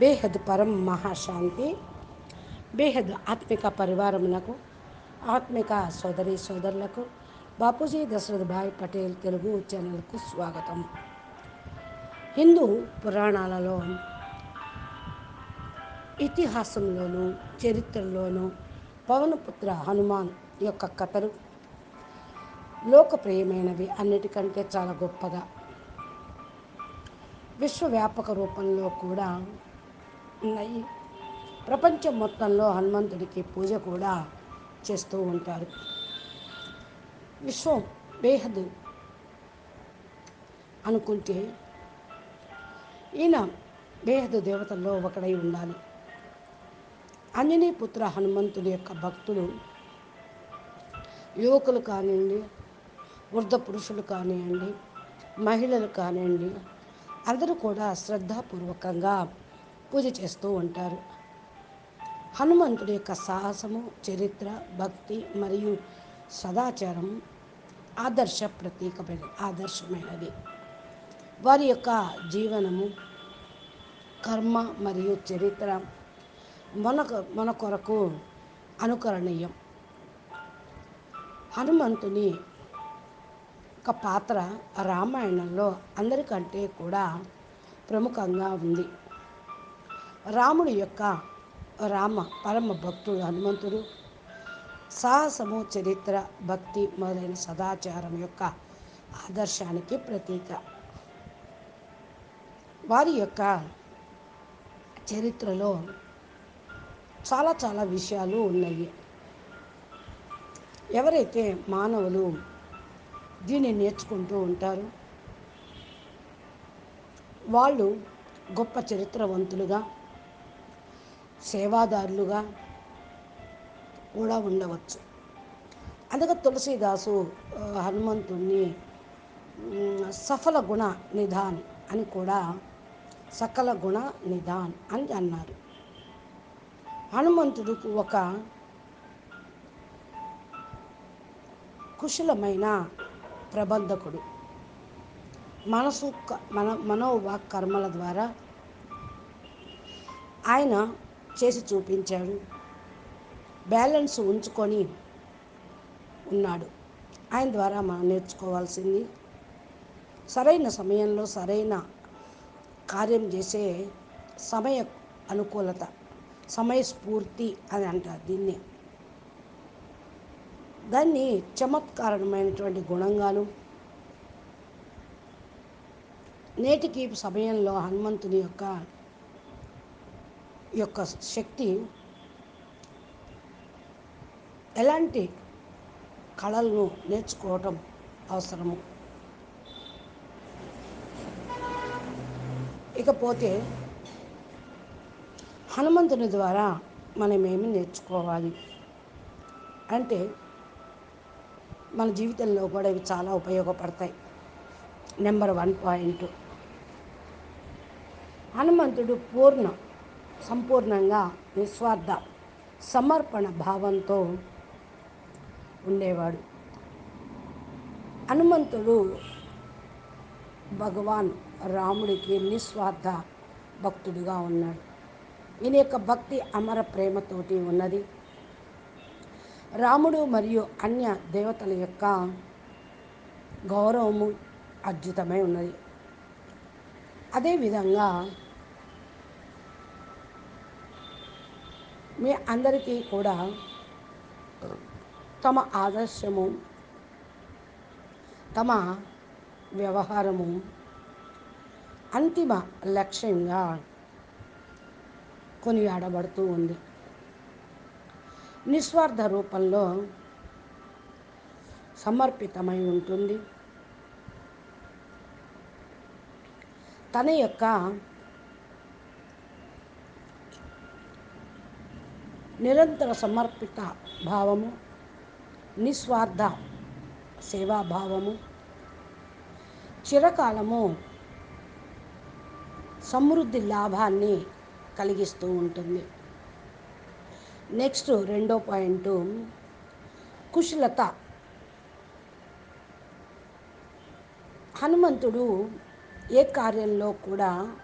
బేహద్ పరం మహాశాంతి బేహద్ ఆత్మిక పరివారమునకు ఆత్మిక సోదరి సోదరులకు బాపూజీ దశరథ్ భాయ్ పటేల్ తెలుగు ఛానల్కు స్వాగతం. హిందూ పురాణాలలో ఇతిహాసంలోనూ చరిత్రలోనూ పవనపుత్ర హనుమాన్ యొక్క కథలు లోకప్రియమైనవి అన్నిటికంటే చాలా గొప్పగా. విశ్వవ్యాపక రూపంలో కూడా ఉన్నాయి. ప్రపంచం మొత్తంలో హనుమంతుడికి పూజ కూడా చేస్తూ ఉంటారు. విశ్వం బేహద్ అనుకుంటే ఈయన బేహద్ దేవతల్లో ఒకడై ఉండాలి. అంజనీ పుత్ర హనుమంతుడి యొక్క భక్తులు యువకులు కానివ్వండి వృద్ధ పురుషులు కానివ్వండి మహిళలు కానివ్వండి అందరూ కూడా శ్రద్ధాపూర్వకంగా పూజ చేస్తూ ఉంటారు. హనుమంతుడి యొక్క సాహసము చరిత్ర భక్తి మరియు సదాచారం ఆదర్శ ప్రతీకమైన ఆదర్శమైనది. వారి యొక్క జీవనము కర్మ మరియు చరిత్ర మన మన కొరకు అనుకరణీయం. హనుమంతుని ఒక పాత్ర రామాయణంలో అందరికంటే కూడా ప్రముఖంగా ఉంది. రాముడి యొక్క రామ పరమ భక్తుడు హనుమంతుడు సాహసము చరిత్ర భక్తి మొదలైన సదాచారం యొక్క ఆదర్శానికి ప్రతీక. వారి యొక్క చరిత్రలో చాలా చాలా విషయాలు ఉన్నాయి. ఎవరైతే మానవులు దీన్ని నేర్చుకుంటూ ఉంటారు వాళ్ళు గొప్ప చరిత్రవంతులుగా సేవాదారులుగా కూడా ఉండవచ్చు. అందుకే తులసీదాసు హనుమంతుణ్ణి సఫల గుణ నిధాన్ అని కూడా సకల గుణ నిధాన్ అని అన్నారు. హనుమంతుడికి ఒక కుశలమైన ప్రబంధకుడు. మనసు మన మనోవాక్ కర్మల ద్వారా ఆయన చేసి చూపించాడు. బ్యాలెన్స్ ఉంచుకొని ఉన్నాడు. ఆయన ద్వారా మనం నేర్చుకోవాల్సింది సరైన సమయంలో సరైన కార్యం చేసే సమయ అనుకూలత సమయస్ఫూర్తి అని అంటారు దీన్ని. దాన్ని చమత్కారమైనటువంటి గుణంగాను నేటికి సమయంలో హనుమంతుని యొక్క యొక్క శక్తి ఎలాంటి కళలను నేర్చుకోవటం అవసరము? ఇకపోతే హనుమంతుని ద్వారా మనం ఏమి నేర్చుకోవాలి? అంటే మన జీవితంలో కూడా ఇవి చాలా ఉపయోగపడతాయి. Number one point. హనుమంతుడు పూర్ణ సంపూర్ణంగా నిస్వార్థ సమర్పణ భావంతో ఉండేవాడు. హనుమంతుడు భగవాన్ రాముడికి నిస్వార్థ భక్తుడిగా ఉన్నాడు. ఈయన యొక్క భక్తి అమర ప్రేమతోటి ఉన్నది. రాముడు మరియు అన్య దేవతల యొక్క గౌరవము అద్భుతమై ఉన్నది. అదేవిధంగా మీ అందరికీ కూడా తమ ఆదర్శము తమ వ్యవహారము అంతిమ లక్ష్యంగా కొనియాడబడుతూ ఉంది. నిస్వార్థ రూపంలో సమర్పితమై ఉంటుంది. తన యొక్క నిరంతర సమర్పిత భావము నిస్వార్థ సేవాభావము చిరకాలము సమృద్ధి లాభాన్ని కలిగిస్తూ ఉంటుంది. నెక్స్ట్ రెండో పాయింట్ కుశలత. హనుమంతుడు ఏ కార్యంలో కూడా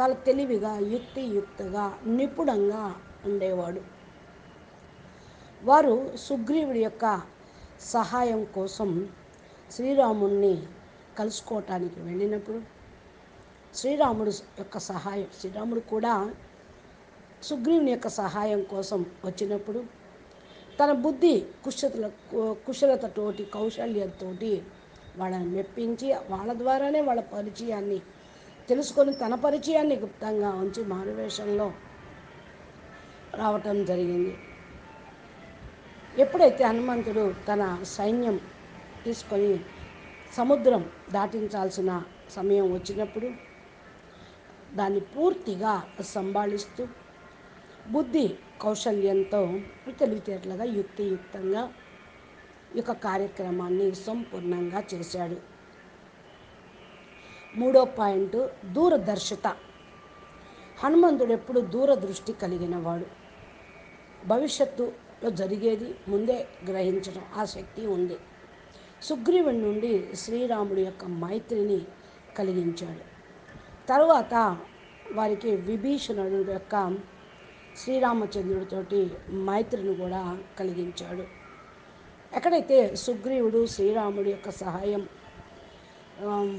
చాలా తెలివిగా యుక్తియుక్తగా నిపుణంగా ఉండేవాడు. వారు సుగ్రీవుడి యొక్క సహాయం కోసం శ్రీరాముణ్ణి కలుసుకోవటానికి వెళ్ళినప్పుడు శ్రీరాముడు యొక్క సహాయం శ్రీరాముడు కూడా సుగ్రీవుని యొక్క సహాయం కోసం వచ్చినప్పుడు తన బుద్ధి కుశల కుశలతతోటి కౌశల్యంతో వాళ్ళని మెప్పించి వాళ్ళ ద్వారానే వాళ్ళ పరిచయాన్ని తెలుసుకొని తన పరిచయాన్ని గుప్తంగా ఉంచి మారువేషంలో రావటం జరిగింది. ఎప్పుడైతే హనుమంతుడు తన సైన్యం తీసుకొని సముద్రం దాటించాల్సిన సమయం వచ్చినప్పుడు దాన్ని పూర్తిగా సంభాళిస్తూ బుద్ధి కౌశల్యంతో తెలివితేటలుగా యుక్తియుక్తంగా ఈ యొక్క కార్యక్రమాన్ని సంపూర్ణంగా చేశాడు. మూడో పాయింట్ దూరదర్శిత. హనుమంతుడు ఎప్పుడు దూరదృష్టి కలిగినవాడు. భవిష్యత్తు భవిష్యత్తులో జరిగేది ముందే గ్రహించడం ఆ శక్తి ఉంది. సుగ్రీవుడి నుండి శ్రీరాముడి యొక్క మైత్రిని కలిగించాడు. తరువాత వారికి విభీషణుడు యొక్క శ్రీరామచంద్రుడితోటి మైత్రిని కూడా కలిగించాడు. ఎక్కడైతే సుగ్రీవుడు శ్రీరాముడి యొక్క సహాయం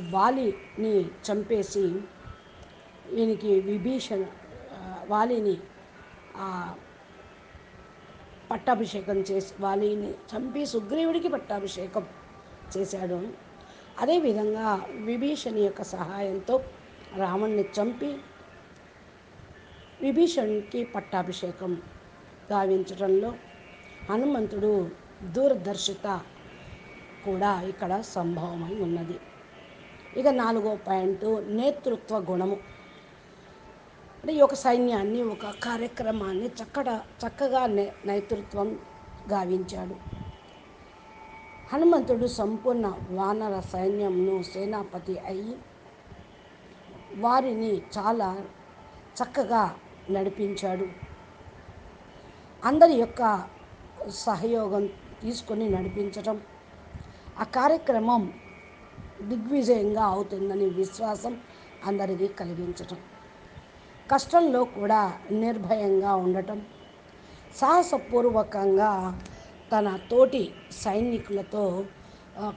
వాలిని చంపేసి ఈయనకి విభీషణ వాలిని ఆ, పట్టాభిషేకం చేసి వాలిని చంపి సుగ్రీవుడికి పట్టాభిషేకం చేశాడు. అదేవిధంగా విభీషణి యొక్క సహాయంతో రావణ్ణి చంపి విభీషణునికి పట్టాభిషేకం గావించడంలో హనుమంతుడు దూరదర్శిత కూడా ఇక్కడ సంభవమై ఉన్నది. ఇక నాలుగో పాయింట్ నేతృత్వ గుణము. అంటే ఈ యొక్క సైన్యాన్ని ఒక కార్యక్రమాన్ని చక్కడ చక్కగా నేతృత్వం గావించాడు. హనుమంతుడు సంపూర్ణ వానర సైన్యంను సేనాపతి అయి వారిని చాలా చక్కగా నడిపించాడు. అందరి యొక్క సహయోగం తీసుకొని నడిపించటం ఆ కార్యక్రమం దిగ్విజయంగా అవుతుందని విశ్వాసం అందరికీ కలిగించటం. కష్టంలో కూడా నిర్భయంగా ఉండటం సాహసపూర్వకంగా తన తోటి సైనికులతో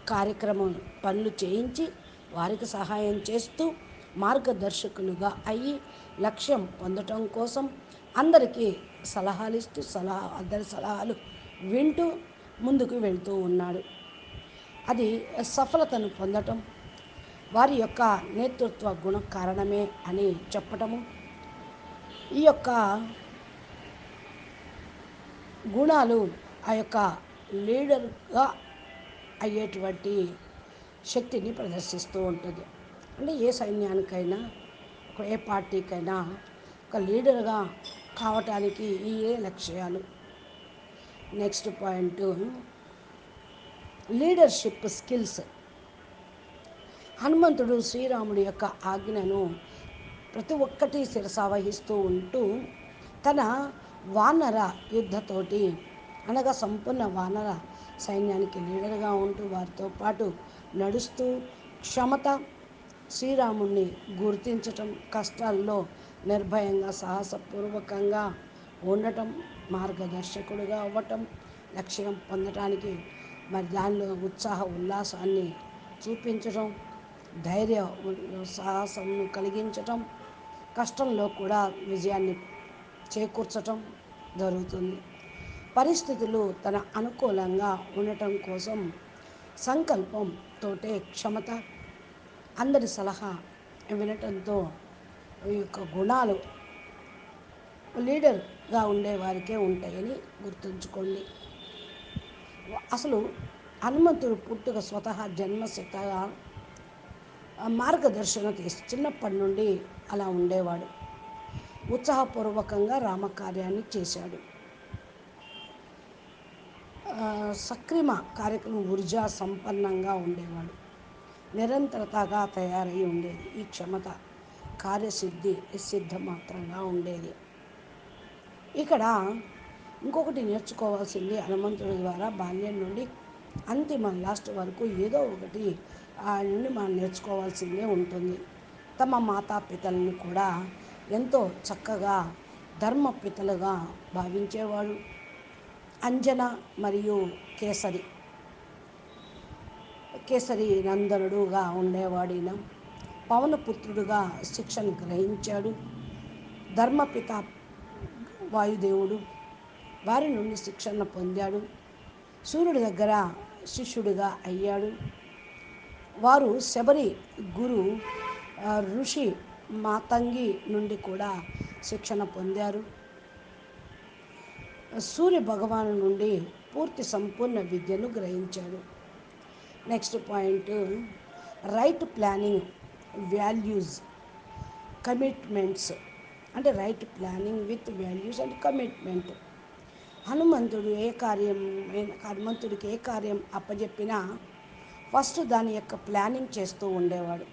కార్యక్రమం పనులు చేయించి వారికి సహాయం చేస్తూ మార్గదర్శకులుగా అయ్యి లక్ష్యం పొందటం కోసం అందరికీ సలహాలు ఇస్తూ సలహా అందరి సలహాలు వింటూ ముందుకు వెళ్తూ ఉన్నాడు. అది సఫలతను పొందటం వారి యొక్క నేతృత్వ గుణ కారణమే అని చెప్పటము ఈ యొక్క గుణాలు ఆ యొక్క లీడర్గా అయ్యేటువంటి శక్తిని ప్రదర్శిస్తూ ఉంటుంది. అంటే ఏ సైన్యానికైనా ఏ పార్టీకైనా ఒక లీడర్గా కావటానికి ఈ ఏ లక్ష్యాలు. Next point leadership skills. హనుమంతుడు శ్రీరాముడి యొక్క ఆజ్ఞను ప్రతి ఒక్కటి శిరసావహిస్తూ ఉంటూ తన వానర యుద్ధతోటి అనగా సంపూర్ణ వానర సైన్యానికి లీడర్గా ఉంటూ వారితో పాటు నడుస్తూ క్షమత శ్రీరాముణ్ణి గుర్తించటం కష్టాల్లో నిర్భయంగా సాహసపూర్వకంగా ఉండటం మార్గదర్శకుడుగా అవ్వటం లక్ష్యం పొందటానికి మరి దానిలో ఉత్సాహ ఉల్లాసాన్ని చూపించటం ధైర్య సాహసం కలిగించటం కష్టంలో కూడా విజయాన్ని చేకూర్చటం జరుగుతుంది. పరిస్థితులు తన అనుకూలంగా ఉండటం కోసం సంకల్పంతో క్షమత అందరి సలహా వినటంతో ఈ యొక్క గుణాలు లీడర్గా ఉండే వారికే ఉంటాయని గుర్తుంచుకోండి. అసలు హనుమంతుడు పుట్టుక స్వతహా జన్మసిద్ధగా మార్గదర్శనం తీసి చిన్నప్పటి నుండి అలా ఉండేవాడు. ఉత్సాహపూర్వకంగా రామకార్యాన్ని చేశాడు. సక్రిమ కార్యక్రమం ఊర్జా సంపన్నంగా ఉండేవాడు. నిరంతరతగా తయారై ఉండేది. ఈ క్షమత కార్యసిద్ధి సిద్ధమాత్రంగా ఉండేది. ఇక్కడ ఇంకొకటి నేర్చుకోవాల్సింది హనుమంతుడి ద్వారా బాల్యం నుండి అంతిమ లాస్ట్ వరకు ఏదో ఒకటి నుండి మనం నేర్చుకోవాల్సిందే ఉంటుంది. తమ మాతాపితలను కూడా ఎంతో చక్కగా ధర్మపితలుగా భావించేవాడు. అంజన మరియు కేసరి. కేసరి నందనుడుగా ఉండేవాడిన పవనపుత్రుడుగా శిక్షణ గ్రహించాడు. ధర్మపిత వాయుదేవుడు. వారి నుండి శిక్షణ పొందాడు. సూర్యుడి దగ్గర శిష్యుడిగా అయ్యాడు. వారు శబరి గురు ఋషి మాతంగి నుండి కూడా శిక్షణ పొందారు. సూర్య భగవాను నుండి పూర్తి సంపూర్ణ విద్యను గ్రహించాడు next point right planning values commitments. అంటే right planning with values and commitment. హనుమంతుడు ఏ కార్యం హనుమంతుడికి ఏ కార్యం అప్పజెప్పినా ఫస్ట్ దాని యొక్క ప్లానింగ్ చేస్తూ ఉండేవాడు.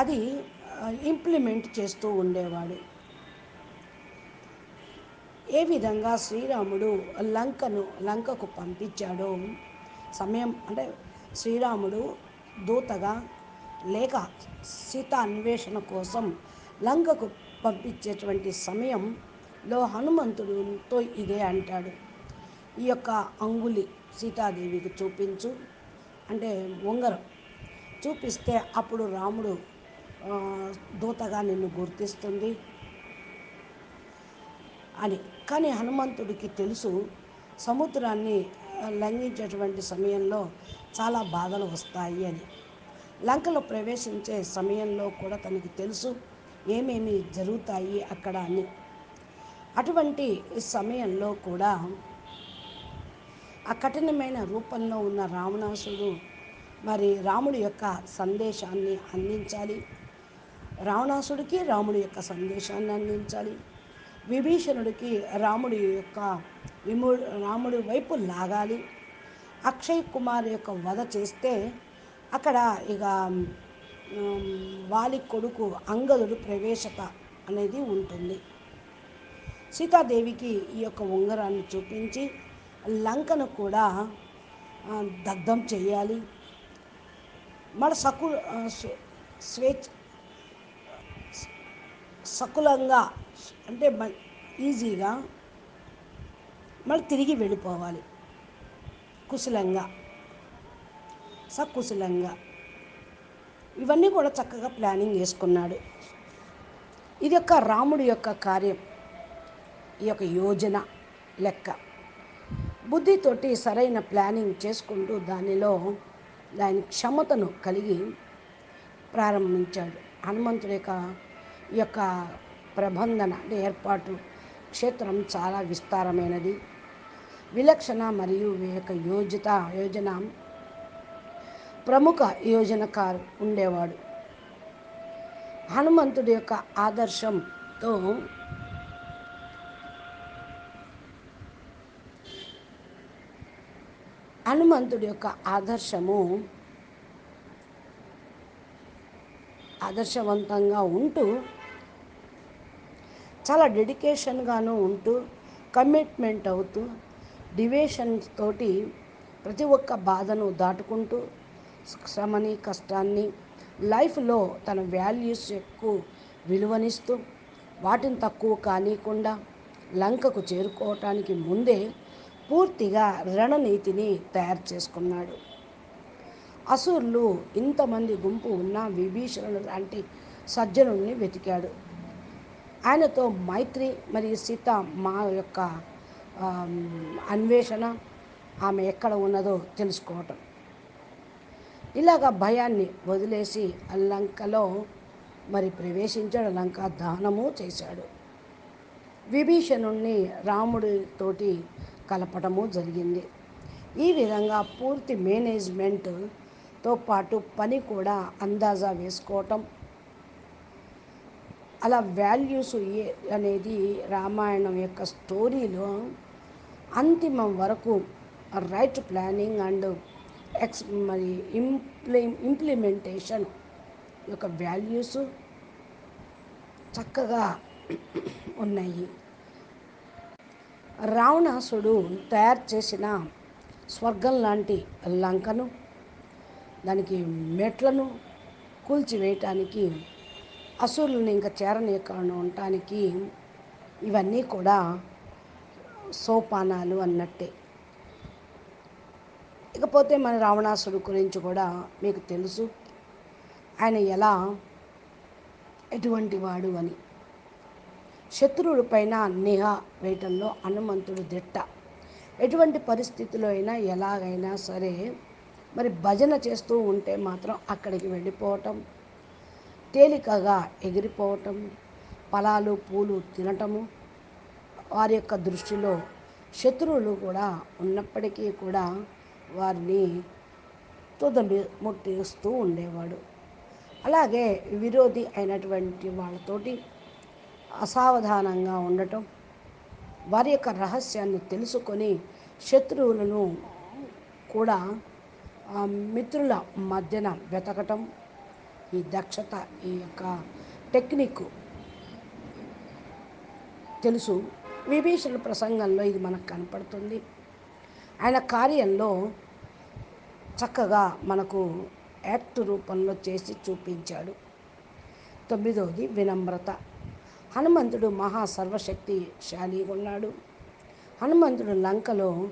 అది ఇంప్లిమెంట్ చేస్తూ ఉండేవాడు. ఏ విధంగా శ్రీరాముడు లంకను లంకకు పంపించాడో సమయం అంటే శ్రీరాముడు దూతగా లేక సీత అన్వేషణ కోసం లంకకు పంపించేటువంటి సమయంలో హనుమంతుడితో ఇదే అంటాడు. ఈ యొక్క అంగులి సీతాదేవికి చూపించు. అంటే ఉంగరం. చూపిస్తే అప్పుడు రాముడు దూతగా నిన్ను గుర్తిస్తుంది అని. కానీ హనుమంతుడికి తెలుసు సముద్రాన్ని లంఘించేటువంటి సమయంలో చాలా బాధలు వస్తాయి అని. లంకలో ప్రవేశించే సమయంలో కూడా తనకి తెలుసు ఏమేమి జరుగుతాయి అక్కడ అని. అటువంటి సమయంలో కూడా కఠినమైన రూపంలో ఉన్న రావణాసుడు మరి రాముడి యొక్క సందేశాన్ని అందించాలి. రావణాసుడికి రాముడి యొక్క సందేశాన్ని అందించాలి. విభీషణుడికి రాముడి యొక్క విము రాముడి వైపు లాగాలి. అక్షయ్ కుమార్ యొక్క వధ చేస్తే అక్కడ ఇక వాలి కొడుకు అంగదుడు ప్రవేశత అనేది ఉంటుంది. సీతాదేవికి ఈ యొక్క ఉంగరాన్ని చూపించి లంకను కూడా దగ్ధం చేయాలి. మన సకు స్వే- స్వేచ్ఛ సకులంగా అంటే మ- ఈజీగా మళ్ళీ తిరిగి వెళ్ళిపోవాలి. కుశలంగా సకుశలంగా. ఇవన్నీ కూడా చక్కగా ప్లానింగ్ చేసుకున్నాడు. ఇది యొక్క రాముడి యొక్క కార్యం ఈ యొక్క యోజన లెక్క. బుద్ధితోటి సరైన ప్లానింగ్ చేసుకుంటూ దానిలో దాని క్షమతను కలిగి ప్రారంభించాడు. హనుమంతుడి యొక్క యొక్క ప్రబంధన అంటే ఏర్పాటు క్షేత్రం చాలా విస్తారమైనది. విలక్షణ మరియు యొక్క యోజిత యోజన ప్రముఖ యోజనకారు ఉండేవాడు. హనుమంతుడి యొక్క ఆదర్శంతో హనుమంతుడి యొక్క ఆదర్శము ఆదర్శవంతంగా ఉంటూ చాలా డెడికేషన్గాను ఉంటూ కమిట్మెంట్ అవుతూ డివేషన్స్ తోటి ప్రతి ఒక్క బాధను దాటుకుంటూ శ్రమని కష్టాన్ని లైఫ్లో తన వాల్యూస్ ఎక్కువ విలువనిస్తూ వాటిని తక్కువ కానీయకుండా లంకకు చేరుకోవటానికి ముందే పూర్తిగా రణనీతిని తయారు చేసుకున్నాడు. అసురులు ఇంతమంది గుంపు ఉన్న విభీషణుడు లాంటి సజ్జనుడిని వెతికాడు. ఆయనతో మైత్రి మరియు సీత మా యొక్క అన్వేషణ ఆమె ఎక్కడ ఉన్నదో తెలుసుకోవటం. ఇలాగ భయాన్ని వదిలేసి లంకలో మరి ప్రవేశించాడు. లంక దహనము చేశాడు. విభీషణుణ్ణి రాముడితోటి కలపటము జరిగింది. ఈ విధంగా పూర్తి మేనేజ్మెంట్తో పాటు పని కూడా అందాజా వేసుకోవటం. అలా వాల్యూస్ ఏ అనేది రామాయణం యొక్క స్టోరీలో అంతిమం వరకు రైట్ ప్లానింగ్ అండ్ ఎక్స్ మరి ఇంప్లి ఇంప్లిమెంటేషన్ యొక్క వాల్యూస్ చక్కగా ఉన్నాయి. రావణాసుడు తయారు చేసిన స్వర్గం లాంటి లంకను దానికి మెట్లను కూల్చివేయటానికి అసురులను ఇంకా చేరనీయకుండా ఉండటానికి ఇవన్నీ కూడా సోపానాలు అన్నట్టే. ఇకపోతే మన రావణాసుడు గురించి కూడా మీకు తెలుసు. ఆయన ఎలా ఎటువంటి వాడు అని. శత్రువుల పైన నిఘా వేయటంలో హనుమంతుడు దిట్ట. ఎటువంటి పరిస్థితిలో అయినా ఎలాగైనా సరే మరి భజన చేస్తూ ఉంటే మాత్రం అక్కడికి వెళ్ళిపోవటం తేలికగా ఎగిరిపోవటం ఫలాలు పూలు తినటము వారి యొక్క దృష్టిలో శత్రువులు కూడా ఉన్నప్పటికీ కూడా వారిని తుదమి ముట్టిస్తూ ఉండేవాడు. అలాగే విరోధి అయినటువంటి వాళ్ళతోటి అసావధానంగా ఉండటం వారి యొక్క రహస్యాన్ని తెలుసుకొని శత్రువులను కూడా మిత్రుల మధ్యన వెతకటం ఈ దక్షత ఈ యొక్క టెక్నిక్ తెలుసు. విభీషణ ప్రసంగంలో ఇది మనకు కనపడుతుంది. ఆయన కార్యంలో చక్కగా మనకు యాక్ట్ రూపంలో చేసి చూపించాడు. తొమ్మిదవది వినమ్రత. హనుమంతుడు మహా సర్వశక్తిశాలి ఉన్నాడు. హనుమంతుడు లంకలో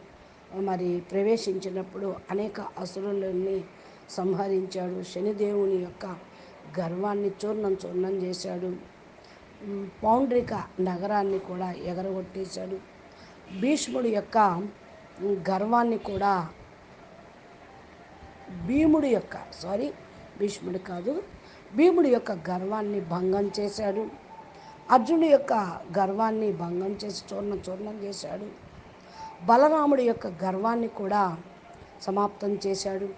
మరి ప్రవేశించినప్పుడు అనేక అసురులని సంహరించాడు. శనిదేవుని యొక్క గర్వాన్ని చూర్ణం చూర్ణం చేశాడు. పౌండ్రిక నగరాన్ని కూడా ఎగరగొట్టేశాడు. భీష్ముడి యొక్క గర్వాన్ని కూడా భీముడి యొక్క సారీ భీష్ముడు కాదు భీముడి యొక్క గర్వాన్ని భంగం చేశాడు. అర్జునుడి యొక్క గర్వాన్ని భంగం చేసి చూర్ణం చూర్ణం చేశాడు. బలరాముడి యొక్క గర్వాన్ని కూడా సమాప్తం చేశాడు.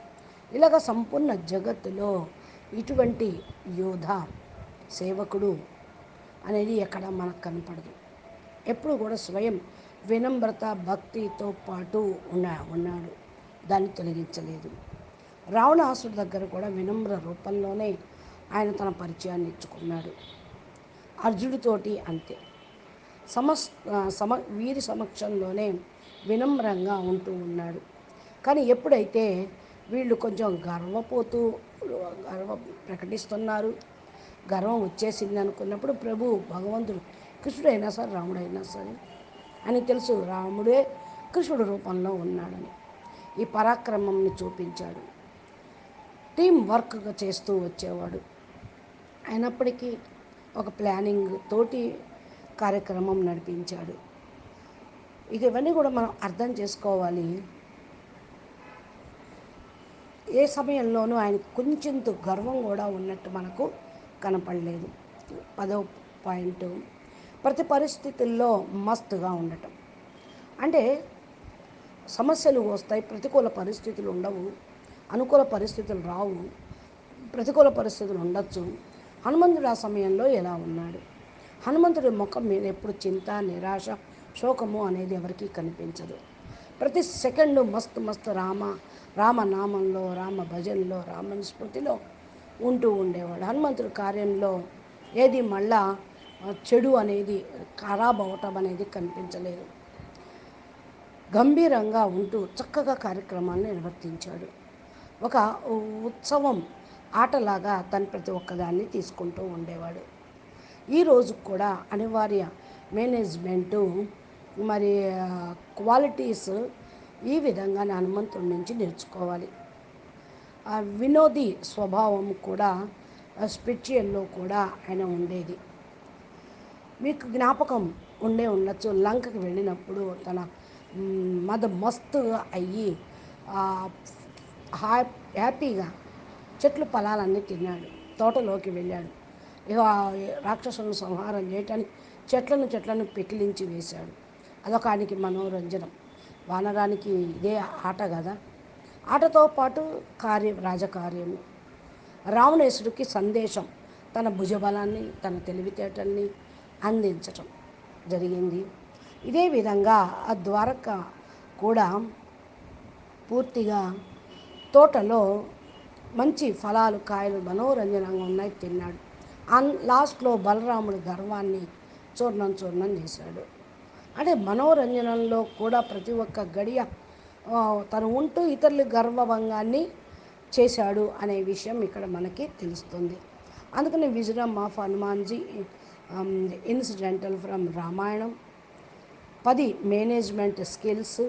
ఇలాగ సంపూర్ణ జగత్తులో ఇటువంటి యోధ సేవకుడు అనేది ఎక్కడ మనకు కనపడదు. ఎప్పుడు కూడా స్వయం వినమ్రత భక్తితో పాటు ఉన్న ఉన్నాడు. దాన్ని తొలగించలేదు. రావణాసుడి దగ్గర కూడా వినమ్ర రూపంలోనే ఆయన తన పరిచయాన్ని ఇచ్చుకున్నాడు. అర్జునుడితోటి అంతే. సమస్ సమ వీరి సమక్షంలోనే వినమ్రంగా ఉంటూ ఉన్నాడు. కానీ ఎప్పుడైతే వీళ్ళు కొంచెం గర్వపోతూ గర్వం ప్రకటిస్తున్నారు గర్వం వచ్చేసింది అనుకున్నప్పుడు ప్రభు భగవంతుడు కృష్ణుడైనా సరే రాముడైనా సరే అని తెలుసు రాముడే కృష్ణుడు రూపంలో ఉన్నాడని. ఈ పరాక్రమంని చూపించాడు. టీం వర్క్గా చేస్తూ వచ్చేవాడు. అయినప్పటికీ ఒక ప్లానింగ్ తోటి కార్యక్రమం నడిపించాడు. ఇక ఇవన్నీ కూడా మనం అర్థం చేసుకోవాలి. ఏ సమయంలోనూ ఆయన కొంచెంత గర్వం కూడా ఉన్నట్టు మనకు కనపడలేదు. పదో పాయింట్ ప్రతి పరిస్థితుల్లో మస్తుగా ఉండటం. అంటే సమస్యలు వస్తాయి ప్రతికూల పరిస్థితులు ఉండవు అనుకూల పరిస్థితులు రావు ప్రతికూల పరిస్థితులు ఉండొచ్చు. హనుమంతుడు ఆ సమయంలో ఎలా ఉన్నాడు? హనుమంతుడి ముఖం మీద ఎప్పుడు చింత నిరాశ శోకము అనేది ఎవరికీ కనిపించదు. ప్రతి సెకండ్ మస్తు మస్తు రామ రామనామంలో రామ భజనలో రామ స్మృతిలో ఉంటూ ఉండేవాడు. హనుమంతుడి కార్యంలో ఏది మళ్ళా చెడు అనేది ఖరాబ్ అవటం అనేది కనిపించలేదు. గంభీరంగా ఉంటూ చక్కగా కార్యక్రమాన్ని నిర్వర్తించాడు. ఒక ఉత్సవం ఆటలాగా తను ప్రతి ఒక్కదాన్ని తీసుకుంటూ ఉండేవాడు. ఈ కూడా అనివార్య మేనేజ్మెంటు మరి క్వాలిటీస్ ఈ విధంగా హనుమంతుడి నుంచి నేర్చుకోవాలి. ఆ వినోది స్వభావం కూడా స్పిరిచువల్లో కూడా ఆయన ఉండేది. మీకు జ్ఞాపకం ఉండే ఉండొచ్చు. లంకకి వెళ్ళినప్పుడు తన మద మస్తుగా అయ్యి హ్యాపీగా చెట్లు ఫలాలన్నీ తిన్నాడు. తోటలోకి వెళ్ళాడు. ఇక రాక్షసులను సంహారం చేయటానికి చెట్లను చెట్లను పెకిలించి వేశాడు. అదొక ఆయనకి మనోరంజనం. వానరానికి ఇదే ఆట కదా ఆటతో పాటు కార్యం రాజకార్యము. రావణేశ్వరుడికి సందేశం తన భుజబలాన్ని తన తెలివితేటల్ని అందించటం జరిగింది. ఇదే విధంగా ఆ ద్వారక కూడా పూర్తిగా తోటలో మంచి ఫలాలు కాయలు మనోరంజనంగా ఉన్నాయి తిన్నాడు. అన్ లాస్ట్లో బలరాముడు గర్వాన్ని చూర్ణం చూర్ణం చేశాడు. అంటే మనోరంజనంలో కూడా ప్రతి ఒక్క గడియ తను ఉంటూ ఇతరుల గర్వభంగాన్ని చేశాడు అనే విషయం ఇక్కడ మనకి తెలుస్తుంది. అందుకని wisdom of Hanumanji incidental from Ramayanam. పది మేనేజ్మెంట్ స్కిల్స్